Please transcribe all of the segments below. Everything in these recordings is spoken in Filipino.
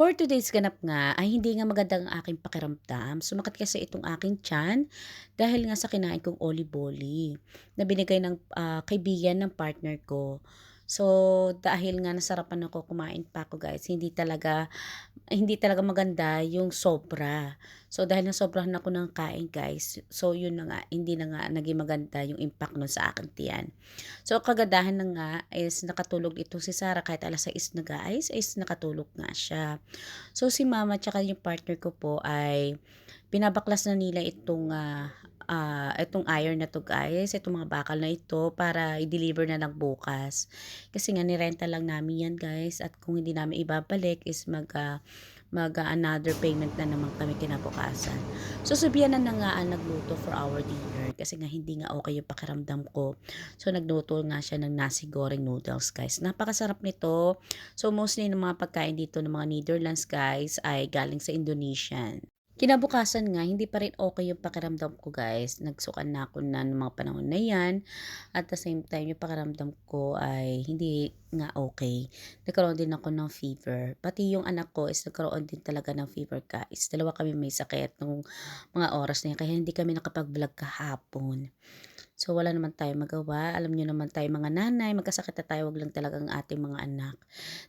For today's ganap nga ay hindi nga maganda ang aking pakiramdam. Sumakit kasi itong aking tiyan dahil nga sa kinain kong oli-boli na binigay ng ah, kaibigan ng partner ko. So, dahil nga nasarapan ako, kumain pa ako guys, hindi talaga hindi talaga maganda yung sobra. So, dahil nasobrahan ako ng kain guys, so yun na nga, hindi na nga naging maganda yung impact nun sa aking tiyan. So, kagandahan na nga is nakatulog ito si Sarah kahit alas 6 na guys, is nakatulog nga siya. So, si mama tsaka yung partner ko po ay binabaklas na nila itong ah, ah, itong iron na 'to guys, itong mga bakal na ito para i-deliver na lang bukas. Kasi nga nirenta lang namin 'yan guys at kung hindi namin ibabalik is mag ah, mag ah, another payment na naman kami kinabukasan. So sabihan na na nga ang nagluto for our dinner kasi nga hindi nga okay yung pakiramdam ko. So nagluto nga siya ng nasi goreng noodles guys. Napakasarap nito. So mostly ng mga pagkain dito ng mga Netherlands guys ay galing sa Indonesian. Kinabukasan nga, hindi pa rin okay yung pakiramdam ko guys. Nagsukan na ako na ng mga panahon na yan. At the same time, yung pakiramdam ko ay hindi nga okay. Nagkaroon din ako ng fever. Pati yung anak ko is nagkaroon din talaga ng fever guys. Dalawa kami may sakit nung mga oras na yan. Kaya hindi kami nakapag-vlog kahapon. So, wala naman tayong magawa. Alam niyo naman tayo mga nanay, magkasakit na tayo, wag lang talaga ang ating mga anak.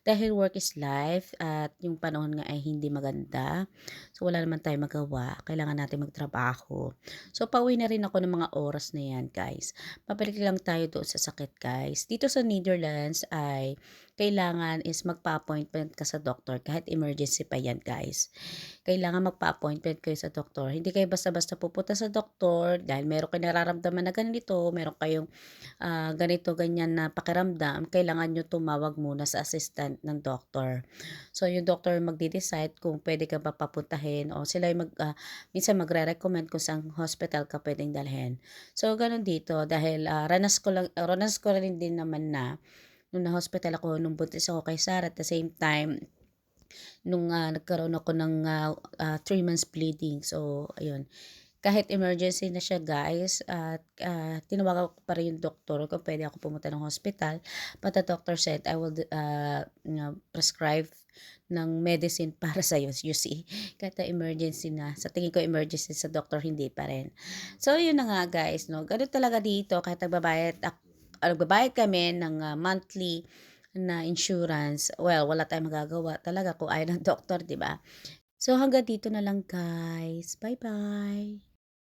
Dahil work is life at yung panahon nga ay hindi maganda. So, wala naman tayong magawa. Kailangan natin magtrabaho. So, pauwi na rin ako ng mga oras na yan, guys. Pabalik lang tayo doon sa sakit, guys. Dito sa Netherlands ay kailangan is magpa-appointment ka sa doktor kahit emergency pa yan, guys. Kailangan magpa-appointment kayo sa doktor. Hindi kayo basta-basta pupunta sa doktor dahil meron kayo nararamdaman na ganito, meron kayong ah, ganito, ganyan na pakiramdam, kailangan nyo tumawag muna sa assistant ng doktor. So, yung doctor magde-decide kung pwede ka ba papuntahin o sila yung mag, ah, minsan magre-recommend kung saan hospital ka pwedeng dalhin. So, ganun dito dahil ah, ranas ko lang, ranas ko rin din naman na nung na-hospital ako, nung buntis ako kay Sarah at the same time, nung ah, nagkaroon ako ng 3 months bleeding. So, ayun. Kahit emergency na siya guys at ah, tinawagan ko pa rin yung doktor kung pwede ako pumunta ng hospital. But the doctor said I will uh, prescribe ng medicine para sa'yo, you see. Kahit na emergency na. Sa tingin ko emergency sa doktor, hindi pa rin. So, yun na nga guys, no. Ganun talaga dito, kahit nagbabayad, ak- ah, nagbabayad kami ng ah, monthly na insurance, well, wala tayong magagawa talaga kung ayaw ng doktor, di ba? So, hanggang dito na lang guys. Bye-bye!